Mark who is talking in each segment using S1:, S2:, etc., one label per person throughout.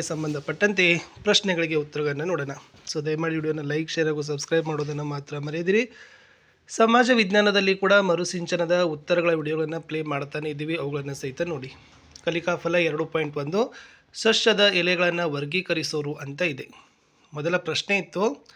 S1: ಸಂಬಂಧಪಟ್ಟಂತೆ ಪ್ರಶ್ನೆಗಳಿಗೆ ಉತ್ತರಗಳನ್ನು ನೋಡೋಣ. ಸೊ ದಯಮಾಡಿ ವಿಡಿಯೋನ ಲೈಕ್ ಶೇರ್ ಹಾಗೂ ಸಬ್ಸ್ಕ್ರೈಬ್ ಮಾಡೋದನ್ನು ಮಾತ್ರ ಮರೆಯದಿರಿ. ಸಮಾಜ ವಿಜ್ಞಾನದಲ್ಲಿ ಕೂಡ ಮರುಸಿಂಚನದ ಉತ್ತರಗಳ ವಿಡಿಯೋಗಳನ್ನು ಪ್ಲೇ ಮಾಡ್ತಾನೆ ಇದ್ದೀವಿ. ಅವುಗಳನ್ನು ಸಹಿತ ನೋಡಿ. ಕಲಿಕಾ ಫಲ ಎರಡು ಪಾಯಿಂಟ್ ಒಂದು, ಸಸ್ಯದ ಎಲೆಗಳನ್ನು ವರ್ಗೀಕರಿಸೋರು ಅಂತ ಇದೆ. ಮೊದಲ ಪ್ರಶ್ನೆ ಇತ್ತು,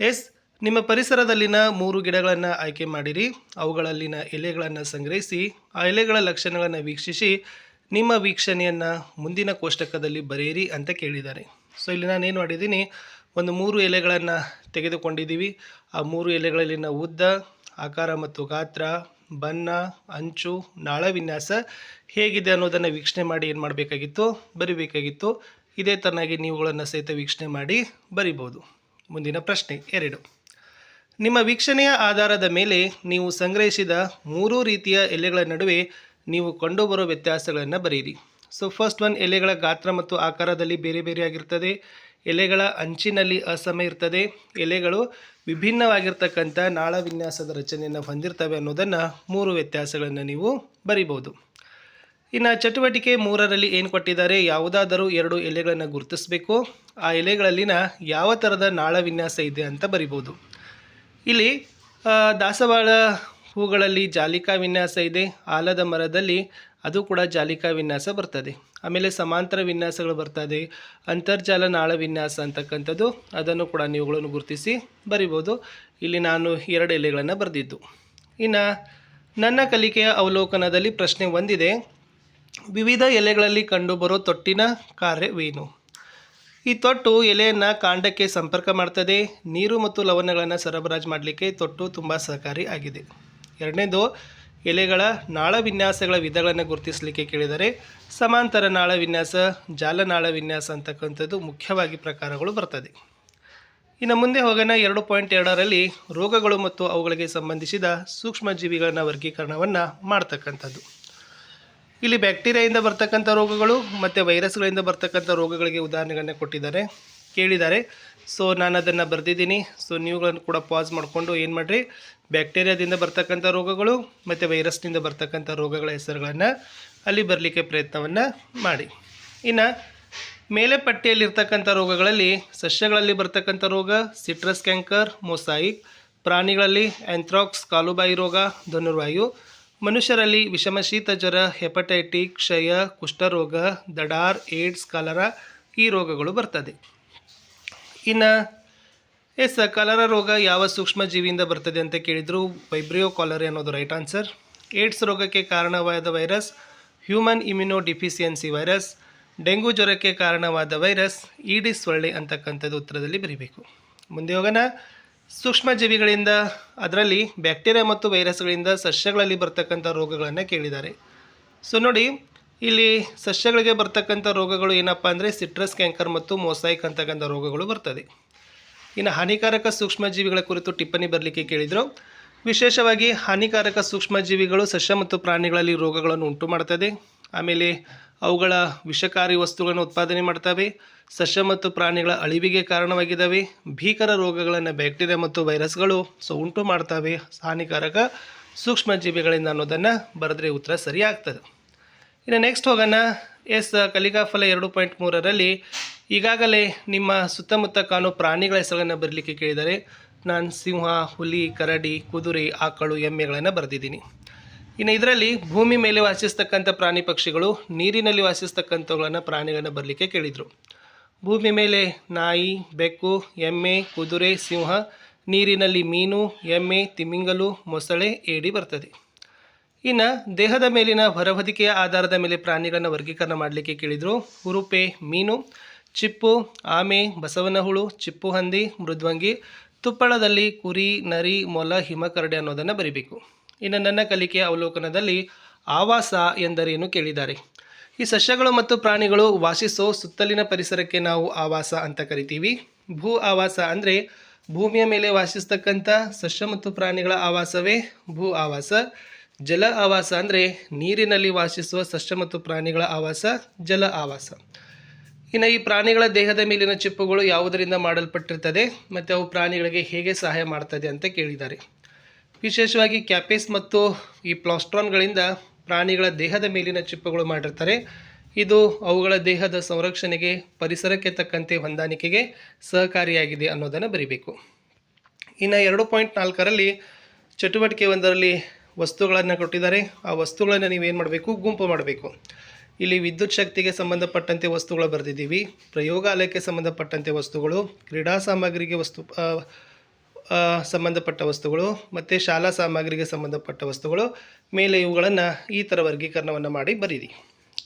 S1: ಎಸ್, ನಿಮ್ಮ ಪರಿಸರದಲ್ಲಿನ ಮೂರು ಗಿಡಗಳನ್ನು ಆಯ್ಕೆ ಮಾಡಿರಿ. ಅವುಗಳಲ್ಲಿನ ಎಲೆಗಳನ್ನು ಸಂಗ್ರಹಿಸಿ, ಆ ಎಲೆಗಳ ಲಕ್ಷಣಗಳನ್ನು ವೀಕ್ಷಿಸಿ ನಿಮ್ಮ ವೀಕ್ಷಣೆಯನ್ನು ಮುಂದಿನ ಕೋಷ್ಟಕದಲ್ಲಿ ಬರೆಯಿರಿ ಅಂತ ಕೇಳಿದ್ದಾರೆ. ಸೊ ಇಲ್ಲಿ ನಾನು ಏನು ಮಾಡಿದ್ದೀನಿ, ಒಂದು ಮೂರು ಎಲೆಗಳನ್ನು ತೆಗೆದುಕೊಂಡಿದ್ದೀವಿ. ಆ ಮೂರು ಎಲೆಗಳಲ್ಲಿನ ಉದ್ದ, ಆಕಾರ ಮತ್ತು ಗಾತ್ರ, ಬಣ್ಣ, ಅಂಚು, ನಾಳ, ವಿನ್ಯಾಸ ಹೇಗಿದೆ ಅನ್ನೋದನ್ನು ವೀಕ್ಷಣೆ ಮಾಡಿ ಏನು ಮಾಡಬೇಕಾಗಿತ್ತು? ಬರಿಬೇಕಾಗಿತ್ತು. ಇದೇ ತರನಾಗಿ ನೀವುಗಳನ್ನು ಸಹಿತ ವೀಕ್ಷಣೆ ಮಾಡಿ ಬರಿಬೋದು. ಮುಂದಿನ ಪ್ರಶ್ನೆ ಎರಡು. ನಿಮ್ಮ ವೀಕ್ಷಣೆಯ ಆಧಾರದ ಮೇಲೆ ನೀವು ಸಂಗ್ರಹಿಸಿದ ಮೂರೂ ರೀತಿಯ ಎಲೆಗಳ ನಡುವೆ ನೀವು ಕಂಡುಬರೋ ವ್ಯತ್ಯಾಸಗಳನ್ನು ಬರೆಯಿರಿ. ಸೊ ಫಸ್ಟ್ ಒನ್ ಎಲೆಗಳ ಗಾತ್ರ ಮತ್ತು ಆಕಾರದಲ್ಲಿ ಬೇರೆ ಬೇರೆ ಆಗಿರ್ತದೆ. ಎಲೆಗಳ ಅಂಚಿನಲ್ಲಿ ಅಸಮ ಇರ್ತದೆ. ಎಲೆಗಳು ವಿಭಿನ್ನವಾಗಿರ್ತಕ್ಕಂಥ ನಾಳ ವಿನ್ಯಾಸದ ರಚನೆಯನ್ನು ಹೊಂದಿರ್ತವೆ ಅನ್ನೋದನ್ನು ಮೂರು ವ್ಯತ್ಯಾಸಗಳನ್ನು ನೀವು ಬರಿಬೋದು ಇನ್ನು ಚಟುವಟಿಕೆ ಮೂರರಲ್ಲಿ ಏನು ಕೊಟ್ಟಿದ್ದಾರೆ? ಯಾವುದಾದರೂ ಎರಡು ಎಲೆಗಳನ್ನು ಗುರುತಿಸಬೇಕು. ಆ ಎಲೆಗಳಲ್ಲಿನ ಯಾವ ಥರದ ನಾಳ ವಿನ್ಯಾಸ ಇದೆ ಅಂತ ಬರಿಬೋದು ಇಲ್ಲಿ ದಾಸವಾಳ ಹೂಗಳಲ್ಲಿ ಜಾಲಿಕಾ ವಿನ್ಯಾಸ ಇದೆ. ಆಲದ ಮರದಲ್ಲಿ ಅದು ಕೂಡ ಜಾಲಿಕಾ ವಿನ್ಯಾಸ ಬರ್ತದೆ. ಆಮೇಲೆ ಸಮಾಂತರ ವಿನ್ಯಾಸಗಳು ಬರ್ತದೆ. ಅಂತರ್ಜಾಲ ನಾಳ ವಿನ್ಯಾಸ ಅಂತಕ್ಕಂಥದ್ದು. ಅದನ್ನು ಕೂಡ ನೀವುಗಳನ್ನು ಗುರುತಿಸಿ ಬರಿಬೋದು. ಇಲ್ಲಿ ನಾನು ಎರಡು ಎಲೆಗಳನ್ನು ಬರೆದಿದ್ದು. ಇನ್ನು ನನ್ನ ಕಲಿಕೆಯ ಅವಲೋಕನದಲ್ಲಿ ಪ್ರಶ್ನೆ ಒಂದಿದೆ. ವಿವಿಧ ಎಲೆಗಳಲ್ಲಿ ಕಂಡುಬರೋ ತೊಟ್ಟಿನ ಕಾರ್ಯವೇನು? ಈ ತೊಟ್ಟು ಎಲೆಯನ್ನು ಕಾಂಡಕ್ಕೆ ಸಂಪರ್ಕ ಮಾಡ್ತದೆ. ನೀರು ಮತ್ತು ಲವಣಗಳನ್ನು ಸರಬರಾಜು ಮಾಡಲಿಕ್ಕೆ ತೊಟ್ಟು ತುಂಬ ಸಹಕಾರಿ ಆಗಿದೆ. ಎರಡನೇದು, ಎಲೆಗಳ ನಾಳ ವಿನ್ಯಾಸಗಳ ವಿಧಗಳನ್ನು ಗುರುತಿಸಲಿಕ್ಕೆ ಕೇಳಿದರೆ, ಸಮಾಂತರ ನಾಳ ವಿನ್ಯಾಸ ಜಾಲನಾಳ ವಿನ್ಯಾಸ ಅಂತಕ್ಕಂಥದ್ದು ಮುಖ್ಯವಾಗಿ ಪ್ರಕಾರಗಳು ಬರ್ತದೆ. ಇನ್ನು ಮುಂದೆ ಹೋಗೋಣ, ಎರಡು ಪಾಯಿಂಟ್ ಎರಡರಲ್ಲಿ ರೋಗಗಳು ಮತ್ತು ಅವುಗಳಿಗೆ ಸಂಬಂಧಿಸಿದ ಸೂಕ್ಷ್ಮಜೀವಿಗಳನ್ನ ವರ್ಗೀಕರಣವನ್ನು ಮಾಡ್ತಕ್ಕಂಥದ್ದು. ಇಲ್ಲಿ ಬ್ಯಾಕ್ಟೀರಿಯಾದಿಂದ ಬರ್ತಕ್ಕಂಥ ರೋಗಗಳು ಮತ್ತು ವೈರಸ್ಗಳಿಂದ ಬರ್ತಕ್ಕಂಥ ರೋಗಗಳಿಗೆ ಉದಾಹರಣೆಗಳನ್ನ ಕೊಟ್ಟಿದ್ದಾರೆ. ಕೇಳಿದ್ದಾರೆ ಸೊ ನಾನು ಅದನ್ನು ಬರೆದಿದ್ದೀನಿ. ಸೊ ನೀವುಗಳನ್ನು ಕೂಡ ಪಾಸ್ ಮಾಡಿಕೊಂಡು ಏನು ಮಾಡಿರಿ? ಬ್ಯಾಕ್ಟೀರಿಯಾದಿಂದ ಬರ್ತಕ್ಕಂಥ ರೋಗಗಳು ಮತ್ತು ವೈರಸ್ನಿಂದ ಬರ್ತಕ್ಕಂಥ ರೋಗಗಳ ಹೆಸರುಗಳನ್ನು ಅಲ್ಲಿ ಬರಲಿಕ್ಕೆ ಪ್ರಯತ್ನವನ್ನು ಮಾಡಿ. ಇನ್ನು ಮೇಲೆ ಪಟ್ಟಿಯಲ್ಲಿರ್ತಕ್ಕಂಥ ರೋಗಗಳಲ್ಲಿ ಸಸ್ಯಗಳಲ್ಲಿ ಬರ್ತಕ್ಕಂಥ ರೋಗ ಸಿಟ್ರಸ್ ಕ್ಯಾಂಕರ್ ಮೊಸಾಯಿಕ್ ಪ್ರಾಣಿಗಳಲ್ಲಿ ಆಂಥ್ರಾಕ್ಸ್ ಕಾಲುಬಾಯಿ ರೋಗ, ಧನುರ್ವಾಯು, ಮನುಷ್ಯರಲ್ಲಿ ವಿಷಮ ಶೀತ ಜ್ವರ ಹೆಪಟೈಟಿಕ್ ಕ್ಷಯ, ಕುಷ್ಠರೋಗ, ದಡಾರ್ ಏಡ್ಸ್ ಕಲರ ಈ ರೋಗಗಳು ಬರ್ತದೆ. ಇನ್ನು ಎಸ್ ಕಲರ ರೋಗ ಯಾವ ಸೂಕ್ಷ್ಮ ಜೀವಿಯಿಂದ ಬರ್ತದೆ ಅಂತ ಕೇಳಿದ್ರು ವೈಬ್ರಿಯೋ ಕಾಲರಿ ಅನ್ನೋದು ರೈಟ್ ಆನ್ಸರ್ ಏಡ್ಸ್ ರೋಗಕ್ಕೆ ಕಾರಣವಾದ virus, human immunodeficiency virus, dengue ಜ್ವರಕ್ಕೆ ಕಾರಣವಾದ ವೈರಸ್ ಇಡಿ ಸೊಳ್ಳೆ ಅಂತಕ್ಕಂಥದ್ದು ಉತ್ತರದಲ್ಲಿ ಬರೀಬೇಕು. ಮುಂದೆ ಹೋಗೋಣ. ಸೂಕ್ಷ್ಮ ಜೀವಿಗಳಿಂದ, ಅದರಲ್ಲಿ ಬ್ಯಾಕ್ಟೀರಿಯಾ ಮತ್ತು ವೈರಸ್ಗಳಿಂದ ಸಸ್ಯಗಳಲ್ಲಿ ಬರ್ತಕ್ಕಂಥ ರೋಗಗಳನ್ನು ಕೇಳಿದ್ದಾರೆ. ಸೊ ನೋಡಿ ಇಲ್ಲಿ ಸಸ್ಯಗಳಿಗೆ ಬರ್ತಕ್ಕಂಥ ರೋಗಗಳು ಏನಪ್ಪ ಅಂದರೆ ಸಿಟ್ರಸ್ ಕ್ಯಾಂಕರ್ ಮತ್ತು ಮೋಸಾಯಿಕ್ ಅಂತಕ್ಕಂಥ ರೋಗಗಳು ಬರ್ತದೆ. ಇನ್ನು ಹಾನಿಕಾರಕ ಸೂಕ್ಷ್ಮಜೀವಿಗಳ ಕುರಿತು ಟಿಪ್ಪಣಿ ಬರಲಿಕ್ಕೆ ಕೇಳಿದರು. ವಿಶೇಷವಾಗಿ ಹಾನಿಕಾರಕ ಸೂಕ್ಷ್ಮಜೀವಿಗಳು ಸಸ್ಯ ಮತ್ತು ಪ್ರಾಣಿಗಳಲ್ಲಿ ರೋಗಗಳನ್ನು ಉಂಟು ಮಾಡ್ತದೆ. ಆಮೇಲೆ ಅವುಗಳ ವಿಷಕಾರಿ ವಸ್ತುಗಳನ್ನು ಉತ್ಪಾದನೆ ಮಾಡ್ತವೆ. ಸಸ್ಯ ಮತ್ತು ಪ್ರಾಣಿಗಳ ಅಳಿವಿಗೆ ಕಾರಣವಾಗಿದ್ದಾವೆ. ಭೀಕರ ರೋಗಗಳನ್ನು ಬ್ಯಾಕ್ಟೀರಿಯಾ ಮತ್ತು ವೈರಸ್ಗಳು ಸೊ ಉಂಟು ಮಾಡ್ತವೆ. ಹಾನಿಕಾರಕ ಸೂಕ್ಷ್ಮಜೀವಿಗಳಿಂದ ಅನ್ನೋದನ್ನು ಬರೆದ್ರೆ ಉತ್ತರ ಸರಿ ಆಗ್ತದೆ ಇನ್ನು ನೆಕ್ಸ್ಟ್ ಹೋಗೋಣ. ಎಸ್ ಕಲಿಕಾ ಫಲ ಎರಡು ಪಾಯಿಂಟ್ ಮೂರರಲ್ಲಿ. ಈಗಾಗಲೇ ನಿಮ್ಮ ಸುತ್ತಮುತ್ತ ಕಾಣೋ ಪ್ರಾಣಿಗಳ ಹೆಸರುಗಳನ್ನು ಬರಲಿಕ್ಕೆ ಕೇಳಿದರೆ ನಾನು ಸಿಂಹ, ಹುಲಿ, ಕರಡಿ, ಕುದುರೆ, ಆಕಳು, ಎಮ್ಮೆಗಳನ್ನು ಬರೆದಿದ್ದೀನಿ. ಇನ್ನು ಇದರಲ್ಲಿ ಭೂಮಿ ಮೇಲೆ ವಾಸಿಸ್ತಕ್ಕಂಥ ಪ್ರಾಣಿ ಪಕ್ಷಿಗಳು, ನೀರಿನಲ್ಲಿ ವಾಸಿಸ್ತಕ್ಕಂಥವುಗಳನ್ನು ಪ್ರಾಣಿಗಳನ್ನು ಬರಲಿಕ್ಕೆ ಕೇಳಿದರು. ಭೂಮಿ ಮೇಲೆ ನಾಯಿ, ಬೆಕ್ಕು, ಎಮ್ಮೆ, ಕುದುರೆ, ಸಿಂಹ, ನೀರಿನಲ್ಲಿ ಮೀನು, ಎಮ್ಮೆ, ತಿಮಿಂಗಲು, ಮೊಸಳೆ ಏಡಿ ಬರ್ತದೆ. ಇನ್ನು ದೇಹದ ಮೇಲಿನ ಹೊರಹೊದಿಕೆಯ ಆಧಾರದ ಮೇಲೆ ಪ್ರಾಣಿಗಳನ್ನು ವರ್ಗೀಕರಣ ಮಾಡಲಿಕ್ಕೆ ಕೇಳಿದರು. ಹುರುಪೆ, ಮೀನು, ಚಿಪ್ಪು, ಆಮೆ ಬಸವನ ಹುಳು ಚಿಪ್ಪು ಹಂದಿ ಮೃದ್ವಂಗಿ, ತುಪ್ಪಳದಲ್ಲಿ ಕುರಿ, ನರಿ, ಮೊಲ, ಹಿಮಕರಡೆ ಅನ್ನೋದನ್ನು ಬರಿಬೇಕು. ಇನ್ನು ನನ್ನ ಕಲಿಕೆಯ ಅವಲೋಕನದಲ್ಲಿ ಆವಾಸ ಎಂದರೇನು ಕೇಳಿದ್ದಾರೆ. ಈ ಸಸ್ಯಗಳು ಮತ್ತು ಪ್ರಾಣಿಗಳು ವಾಸಿಸೋ ಸುತ್ತಲಿನ ಪರಿಸರಕ್ಕೆ ನಾವು ಆವಾಸ ಅಂತ ಕರಿತೀವಿ. ಭೂ ಆವಾಸ ಅಂದರೆ ಭೂಮಿಯ ಮೇಲೆ ವಾಸಿಸ್ತಕ್ಕಂಥ ಸಸ್ಯ ಮತ್ತು ಪ್ರಾಣಿಗಳ ಆವಾಸವೇ ಭೂ ಆವಾಸ. ಜಲ ಆವಾಸ ಅಂದರೆ ನೀರಿನಲ್ಲಿ ವಾಸಿಸುವ ಸಸ್ಯ ಮತ್ತು ಪ್ರಾಣಿಗಳ ಆವಾಸ, ಜಲ ಆವಾಸ. ಇನ್ನು ಈ ಪ್ರಾಣಿಗಳ ದೇಹದ ಮೇಲಿನ ಚಿಪ್ಪುಗಳು ಯಾವುದರಿಂದ ಮಾಡಲ್ಪಟ್ಟಿರ್ತದೆ ಮತ್ತು ಅವು ಪ್ರಾಣಿಗಳಿಗೆ ಹೇಗೆ ಸಹಾಯ ಮಾಡ್ತದೆ ಅಂತ ಕೇಳಿದ್ದಾರೆ. ವಿಶೇಷವಾಗಿ ಕ್ಯಾಪೇಸ್ ಮತ್ತು ಈ ಪ್ಲಾಸ್ಟ್ರಾನ್ಗಳಿಂದ ಪ್ರಾಣಿಗಳ ದೇಹದ ಮೇಲಿನ ಚಿಪ್ಪುಗಳು ಮಾಡಿರ್ತಾರೆ. ಇದು ಅವುಗಳ ದೇಹದ ಸಂರಕ್ಷಣೆಗೆ, ಪರಿಸರಕ್ಕೆ ತಕ್ಕಂತೆ ಹೊಂದಾಣಿಕೆಗೆ ಸಹಕಾರಿಯಾಗಿದೆ ಅನ್ನೋದನ್ನು ಬರಿಬೇಕು. ಇನ್ನು ಎರಡು ಪಾಯಿಂಟ್ ನಾಲ್ಕರಲ್ಲಿ ಚಟುವಟಿಕೆ ಒಂದರಲ್ಲಿ ವಸ್ತುಗಳನ್ನು ಕೊಟ್ಟಿದ್ದಾರೆ. ಆ ವಸ್ತುಗಳನ್ನು ನೀವೇನು ಮಾಡಬೇಕು? ಗುಂಪು ಮಾಡಬೇಕು. ಇಲ್ಲಿ ವಿದ್ಯುತ್ ಶಕ್ತಿಗೆ ಸಂಬಂಧಪಟ್ಟಂತೆ ವಸ್ತುಗಳು ಬರೆದಿದ್ದೀವಿ. ಪ್ರಯೋಗಾಲಯಕ್ಕೆ ಸಂಬಂಧಪಟ್ಟಂತೆ ವಸ್ತುಗಳು, ಕ್ರೀಡಾ ಸಾಮಗ್ರಿಗೆ ವಸ್ತು ಸಂಬಂಧಪಟ್ಟ ವಸ್ತುಗಳು, ಮತ್ತು ಶಾಲಾ ಸಾಮಗ್ರಿಗೆ ಸಂಬಂಧಪಟ್ಟ ವಸ್ತುಗಳು, ಮೇಲೆ ಇವುಗಳನ್ನು ಈ ಥರ ವರ್ಗೀಕರಣವನ್ನು ಮಾಡಿ ಬರೀರಿ.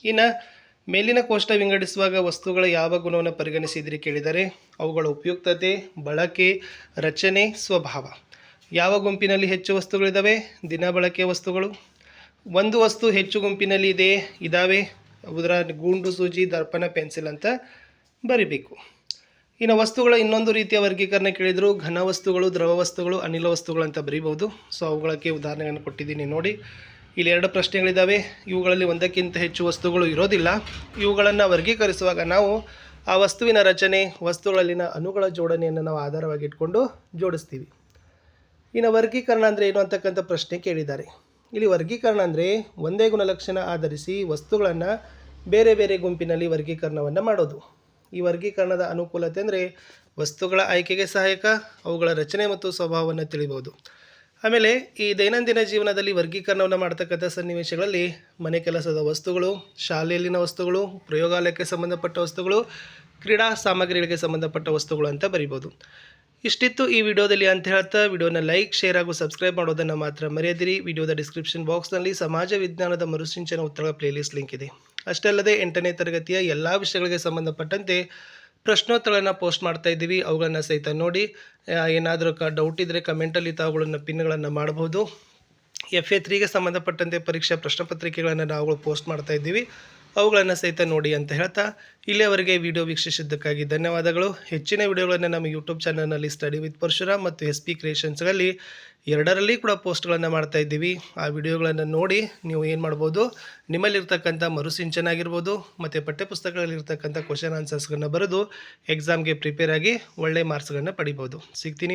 S1: ಇನ್ನು ಮೇಲಿನ ಕೋಷ್ಟ ವಿಂಗಡಿಸುವಾಗ ವಸ್ತುಗಳ ಯಾವ ಗುಣವನ್ನು ಪರಿಗಣಿಸಿದಿರಿ ಕೇಳಿದರೆ, ಅವುಗಳ ಉಪಯುಕ್ತತೆ, ಬಳಕೆ, ರಚನೆ, ಸ್ವಭಾವ. ಯಾವ ಗುಂಪಿನಲ್ಲಿ ಹೆಚ್ಚು ವಸ್ತುಗಳಿದ್ದಾವೆ ದಿನ ಬಳಕೆ ವಸ್ತುಗಳು. ಒಂದು ವಸ್ತು ಹೆಚ್ಚು ಗುಂಪಿನಲ್ಲಿ ಇದೆ ಇದ್ದಾವೆ ಅದರ ಗೂಂಡು, ಸೂಜಿ, ದರ್ಪಣ, ಪೆನ್ಸಿಲ್ ಅಂತ ಬರಿಬೇಕು. ಇನ್ನು ವಸ್ತುಗಳ ಇನ್ನೊಂದು ರೀತಿಯ ವರ್ಗೀಕರಣ ಕೇಳಿದರು. ಘನ ವಸ್ತುಗಳು, ದ್ರವ ವಸ್ತುಗಳು, ಅನಿಲ ವಸ್ತುಗಳು ಅಂತ ಬರೀಬಹುದು. ಸೊ ಅವುಗಳಕ್ಕೆ ಉದಾಹರಣೆಗಳನ್ನು ಕೊಟ್ಟಿದ್ದೀನಿ ನೋಡಿ. ಇಲ್ಲಿ ಎರಡು ಪ್ರಶ್ನೆಗಳಿದ್ದಾವೆ ಇವುಗಳಲ್ಲಿ ಒಂದಕ್ಕಿಂತ ಹೆಚ್ಚು ವಸ್ತುಗಳು ಇರೋದಿಲ್ಲ. ಇವುಗಳನ್ನು ವರ್ಗೀಕರಿಸುವಾಗ ನಾವು ಆ ವಸ್ತುವಿನ ರಚನೆ, ವಸ್ತುಗಳಲ್ಲಿನ ಅನುಗಳ ಜೋಡಣೆಯನ್ನು ನಾವು ಆಧಾರವಾಗಿಟ್ಕೊಂಡು ಜೋಡಿಸ್ತೀವಿ. ಇನ್ನು ವರ್ಗೀಕರಣ ಅಂದರೆ ಏನು ಅಂತಕ್ಕಂಥ ಪ್ರಶ್ನೆ ಕೇಳಿದ್ದಾರೆ. ಇಲ್ಲಿ ವರ್ಗೀಕರಣ ಅಂದರೆ ಒಂದೇ ಗುಣಲಕ್ಷಣ ಆಧರಿಸಿ ವಸ್ತುಗಳನ್ನು ಬೇರೆ ಬೇರೆ ಗುಂಪಿನಲ್ಲಿ ವರ್ಗೀಕರಣವನ್ನು ಮಾಡೋದು. ಈ ವರ್ಗೀಕರಣದ ಅನುಕೂಲತೆ ಅಂದರೆ ವಸ್ತುಗಳ ಆಯ್ಕೆಗೆ ಸಹಾಯಕ, ಅವುಗಳ ರಚನೆ ಮತ್ತು ಸ್ವಭಾವವನ್ನು ತಿಳಿಬೋದು ಆಮೇಲೆ ಈ ದೈನಂದಿನ ಜೀವನದಲ್ಲಿ ವರ್ಗೀಕರಣವನ್ನು ಮಾಡ್ತಕ್ಕಂಥ ಸನ್ನಿವೇಶಗಳಲ್ಲಿ ಮನೆ ಕೆಲಸದ ವಸ್ತುಗಳು, ಶಾಲೆಯಲ್ಲಿನ ವಸ್ತುಗಳು, ಪ್ರಯೋಗಾಲಯಕ್ಕೆ ಸಂಬಂಧಪಟ್ಟ ವಸ್ತುಗಳು, ಕ್ರೀಡಾ ಸಾಮಗ್ರಿಗಳಿಗೆ ಸಂಬಂಧಪಟ್ಟ ವಸ್ತುಗಳು ಅಂತ ಬರಿಬೋದು ಇಷ್ಟಿತ್ತು ಈ ವಿಡಿಯೋದಲ್ಲಿ ಅಂತ ಹೇಳ್ತಾ ವಿಡಿಯೋನ ಲೈಕ್, ಶೇರ್ ಹಾಗೂ ಸಬ್ಸ್ಕ್ರೈಬ್ ಮಾಡೋದನ್ನು ಮಾತ್ರ ಮರೆಯದಿರಿ. ವಿಡಿಯೋದ ಡಿಸ್ಕ್ರಿಪ್ಷನ್ ಬಾಕ್ಸ್ನಲ್ಲಿ ಸಮಾಜ ವಿಜ್ಞಾನದ ಮರುಸಿಂಚನ ಉತ್ತರಗಳ ಪ್ಲೇಲಿಸ್ಟ್ ಲಿಂಕ್ ಇದೆ. ಅಷ್ಟೇ ಅಲ್ಲದೆ ಎಂಟನೇ ತರಗತಿಯ ಎಲ್ಲ ವಿಷಯಗಳಿಗೆ ಸಂಬಂಧಪಟ್ಟಂತೆ ಪ್ರಶ್ನೋತ್ತರಗಳನ್ನು ಪೋಸ್ಟ್ ಮಾಡ್ತಾ ಇದ್ದೀವಿ. ಅವುಗಳನ್ನು ಸಹಿತ ನೋಡಿ ಏನಾದರೂ ಕ ಡೌಟ್ ಇದ್ದರೆ ಕಮೆಂಟಲ್ಲಿ ತಾವುಗಳನ್ನು ಪಿನ್ಗಳನ್ನು ಮಾಡಬಹುದು ಎಫ್ ಎ ತ್ರೀಗೆ ಸಂಬಂಧಪಟ್ಟಂತೆ ಪರೀಕ್ಷಾ ಪ್ರಶ್ನೆ ಪತ್ರಿಕೆಗಳನ್ನು ನಾವು ಪೋಸ್ಟ್ ಮಾಡ್ತಾ ಇದ್ದೀವಿ. ಅವುಗಳನ್ನು ಸಹಿತ ನೋಡಿ ಅಂತ ಹೇಳ್ತಾ ಇಲ್ಲಿಯವರೆಗೆ ವಿಡಿಯೋ ವೀಕ್ಷಿಸಿದ್ದಕ್ಕಾಗಿ ಧನ್ಯವಾದಗಳು. ಹೆಚ್ಚಿನ ವಿಡಿಯೋಗಳನ್ನು ನಮ್ಮ ಯೂಟ್ಯೂಬ್ ಚಾನಲ್ನಲ್ಲಿ ಸ್ಟಡಿ ವಿತ್ ಪರಶುರಾಮ್ ಮತ್ತು ಎಸ್ ಪಿ ಕ್ರಿಯೇಷನ್ಸ್ಗಳಲ್ಲಿ ಎರಡರಲ್ಲಿ ಕೂಡ ಪೋಸ್ಟ್ಗಳನ್ನು ಮಾಡ್ತಾ ಇದ್ದೀವಿ. ಆ ವಿಡಿಯೋಗಳನ್ನು ನೋಡಿ ನೀವು ಏನು ಮಾಡ್ಬೋದು? ನಿಮ್ಮಲ್ಲಿರ್ತಕ್ಕಂಥ ಮರುಸಿಂಚನ ಆಗಿರ್ಬೋದು, ಮತ್ತು ಪಠ್ಯಪುಸ್ತಕಗಳಲ್ಲಿರ್ತಕ್ಕಂಥ ಕ್ವಶನ್ ಆನ್ಸರ್ಸ್ಗಳನ್ನ ಬರೆದು ಎಕ್ಸಾಮ್ಗೆ ಪ್ರಿಪೇರ್ ಆಗಿ ಒಳ್ಳೆ ಮಾರ್ಕ್ಸ್ಗಳನ್ನ ಪಡಿಬೋದು. ಸಿಗ್ತೀನಿ.